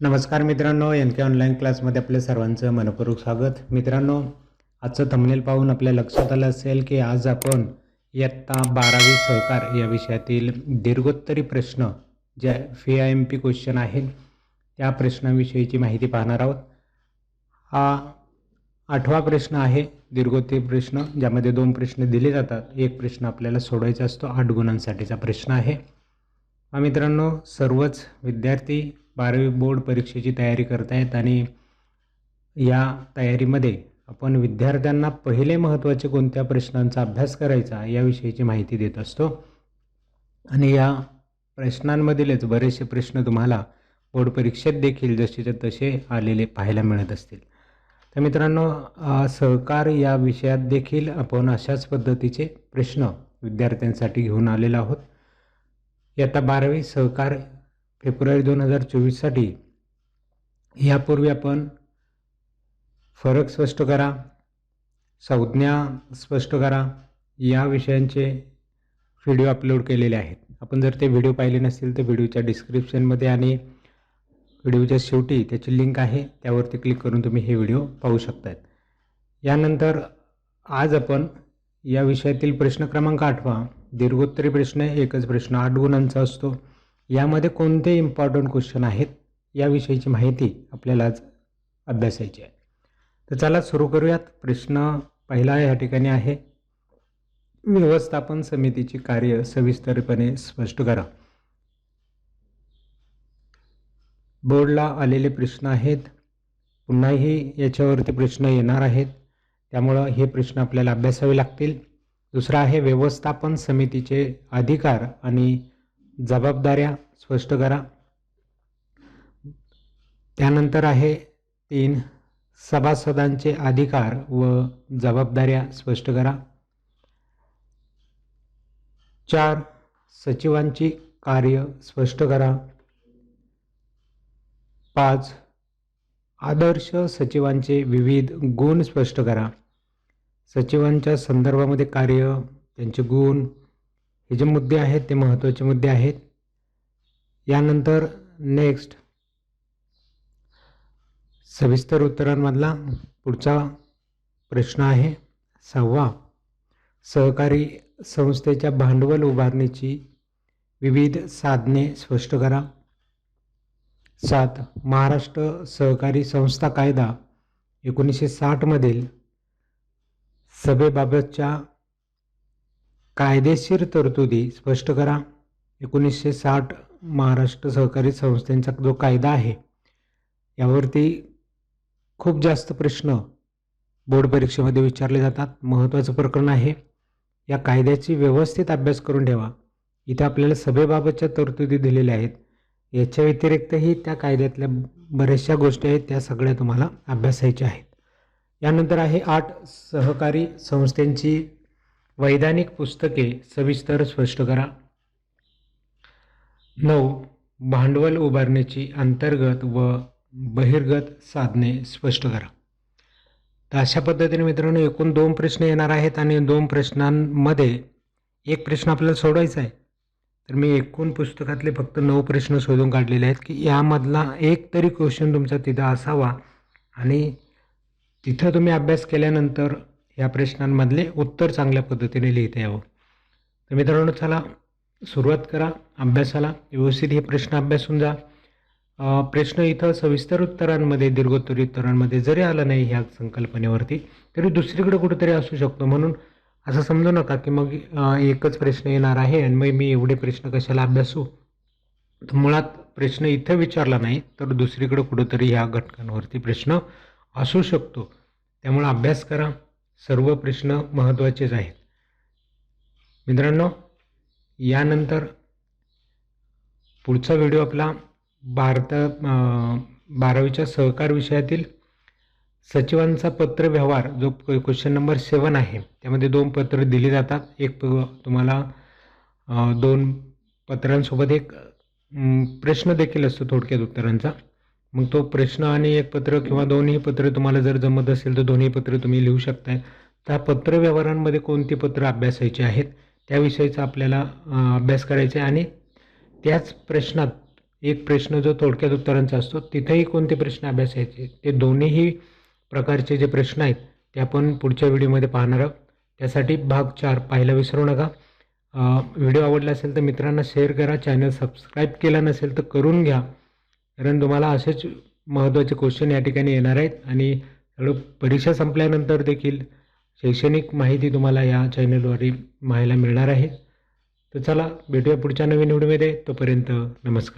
नमस्कार मित्रांनो एन के ऑनलाईन क्लासमध्ये आपल्या सर्वांचं मनपूर्वक स्वागत. मित्रांनो आजचं थंबनेल पाहून आपल्या लक्षात आलं असेल की आज आपण इयत्ता बारावी सहकार या विषयातील दीर्घोत्तरी प्रश्न ज्या फी आय एम पी क्वेश्चन आहेत त्या प्रश्नाविषयीची माहिती पाहणार आहोत. हा आठवा प्रश्न आहे दीर्घोत्तरी प्रश्न ज्यामध्ये दोन प्रश्न दिले जातात. एक प्रश्न आपल्याला सोडवायचा असतो आठ गुणांसाठीचा प्रश्न आहे. हा मित्रांनो सर्वच विद्यार्थी बारावी बोर्ड परीक्षेची तयारी करत आहेत आणि या तयारीमध्ये आपण विद्यार्थ्यांना पहिले महत्त्वाचे कोणत्या प्रश्नांचा अभ्यास करायचा याविषयीची माहिती देत असतो. आणि या प्रश्नांमधीलच बरेचसे प्रश्न तुम्हाला बोर्ड परीक्षेत देखील जसेच्या तसे आलेले पाहायला मिळत असतील. तर मित्रांनो सहकार या विषयात देखील आपण अशाच पद्धतीचे प्रश्न विद्यार्थ्यांसाठी घेऊन आलेलो आहोत. इयत्ता बारावी सहकार फेब्रुवारी दोन हजार चोवीससाठी यापूर्वी आपण फरक स्पष्ट करा संज्ञा स्पष्ट करा या विषयांचे व्हिडिओ अपलोड केलेले आहेत. आपण जर ते व्हिडिओ पाहिले नसतील तर व्हिडिओच्या डिस्क्रिप्शनमध्ये आणि व्हिडिओच्या शेवटी त्याची लिंक आहे त्यावरती क्लिक करून तुम्ही हे व्हिडिओ पाहू शकतात यानंतर आज आपण या विषयातील प्रश्न क्रमांक आठवा. दीर्घोत्तरी प्रश्न एकच प्रश्न आठ गुणांचा असतो. यामध्ये कोणते इम्पॉर्टंट क्वेश्चन आहेत याविषयीची माहिती आपल्याला आज अभ्यासायची आहे. तर चला सुरू करूयात. प्रश्न पहिला या ठिकाणी आहे. व्यवस्थापन समितीची कार्य सविस्तरपणे स्पष्ट करा. बोर्डला आलेले प्रश्न आहेत. पुन्हाही याच्यावरती प्रश्न येणार आहेत. त्यामुळं हे प्रश्न आपल्याला अभ्यासावे लागतील. दुसरा आहे व्यवस्थापन समितीचे अधिकार आणि जबाबदाऱ्या स्पष्ट करा. त्यानंतर आहे तीन सभासदांचे अधिकार व जबाबदाऱ्या स्पष्ट करा. चार सचिवांची कार्य स्पष्ट करा. पाच आदर्श सचिवांचे विविध गुण स्पष्ट करा. सचिवांच्या संदर्भामध्ये कार्य त्यांचे गुण हे जे मुद्दे आहेत ते महत्त्वाचे मुद्दे आहेत. यानंतर नेक्स्ट सविस्तर उत्तरांमधला पुढचा प्रश्न आहे. सहावा. सहकारी संस्थेच्या भांडवल उभारणीची विविध साधने स्पष्ट करा. सात. महाराष्ट्र सहकारी संस्था कायदा एकोणीसशे साठमधील सभेबाबतच्या कायदेशीर तरतुदी स्पष्ट करा. एकोणीसशे साठ महाराष्ट्र सहकारी संस्थेचा जो कायदा आहे यावरती खूप जास्त प्रश्न बोर्ड परीक्षेमध्ये विचारले जातात. महत्त्वाचं प्रकरण आहे या कायद्याची व्यवस्थित अभ्यास करून ठेवा. इथे आपल्याला सभेबाबतच्या तरतुदी दिलेल्या आहेत. याच्या व्यतिरिक्तही त्या कायद्यातल्या बऱ्याचशा गोष्टी आहेत त्या सगळ्या तुम्हाला अभ्यासायच्या आहेत. यानंतर आहे आठ सहकारी संस्थांची वैधानिक पुस्तके सविस्तर स्पष्ट करा. नऊ. भांडवल उभारण्याची अंतर्गत व बहिर्गत साधने स्पष्ट करा. तर अशा पद्धतीने मित्रांनो एकूण दोन प्रश्न येणार आहेत आणि दोन प्रश्नांमध्ये एक प्रश्न आपल्याला सोडवायचा आहे. तर मी एकूण पुस्तकातले फक्त नऊ प्रश्न शोधून काढलेले आहेत की यामधला एक तरी क्वेश्चन तुमचा तिथं असावा आणि तिथं तुम्ही अभ्यास केल्यानंतर या प्रश्नांमधले उत्तर चांगल्या पद्धतीने लिहिता यावं. तर मित्रांनो चला सुरुवात करा अभ्यासाला. व्यवस्थित हे प्रश्न अभ्यासून जा. प्रश्न इथं सविस्तर उत्तरांमध्ये दीर्घोत्तर उत्तरांमध्ये जरी आला नाही ह्या संकल्पनेवरती तरी दुसरीकडे कुठेतरी असू शकतो. म्हणून असं समजू नका की मग एकच प्रश्न येणार आहे आणि मग मी एवढे प्रश्न कशाला अभ्यासू? तर मुळात प्रश्न इथं विचारला नाही तर दुसरीकडे कुठंतरी ह्या घटकांवरती प्रश्न असू शकतो. त्यामुळे अभ्यास करा. सर्व प्रश्न महत्त्वाचेच आहेत. मित्रांनो यानंतर पुढचा व्हिडिओ आपला भारत बारावीच्या सहकार विषयातील सचिवांचा पत्र व्यवहार जो क्वेश्चन नंबर सेवन आहे त्यामध्ये दोन पत्र दिली जातात. एक तुम्हाला दोन पत्रांसोबत एक प्रश्न देखील असतो थोडक्यात उत्तरांचा. मग तो प्रश्न आणि एक पत्र किंवा दोन्ही पत्र तुम्हाला जर जमत असेल तर दोन्ही पत्र तुम्ही लिहू शकताय. त्या पत्र व्यवहारांमध्ये कोणती पत्र अभ्यासायची आहेत त्याविषयीचा आपल्याला अभ्यास करायचा आहे. आणि त्याच प्रश्नात एक प्रश्न जो थोडक्यात उत्तरांचा असतो तिथेही कोणते प्रश्न अभ्यासायचे? ते दोन्हीही प्रकारचे जे प्रश्न आहेत ते आपण पुढच्या व्हिडिओमध्ये पाहणार आहोत. त्यासाठी भाग चार पाहायला विसरू नका. व्हिडिओ आवडला असेल तर मित्रांना शेअर करा. चॅनल सबस्क्राईब केला नसेल तर करून घ्या. कारण तुम्हाला असेच महत्त्वाचे क्वेश्चन या ठिकाणी येणार आहेत आणि परीक्षा संपल्यानंतर देखील शैक्षणिक माहिती तुम्हाला या चॅनलवरील पाहायला मिळणार आहे. तर चला भेटूया पुढच्या नवीन व्हिडिओमध्ये तोपर्यंत नमस्कार.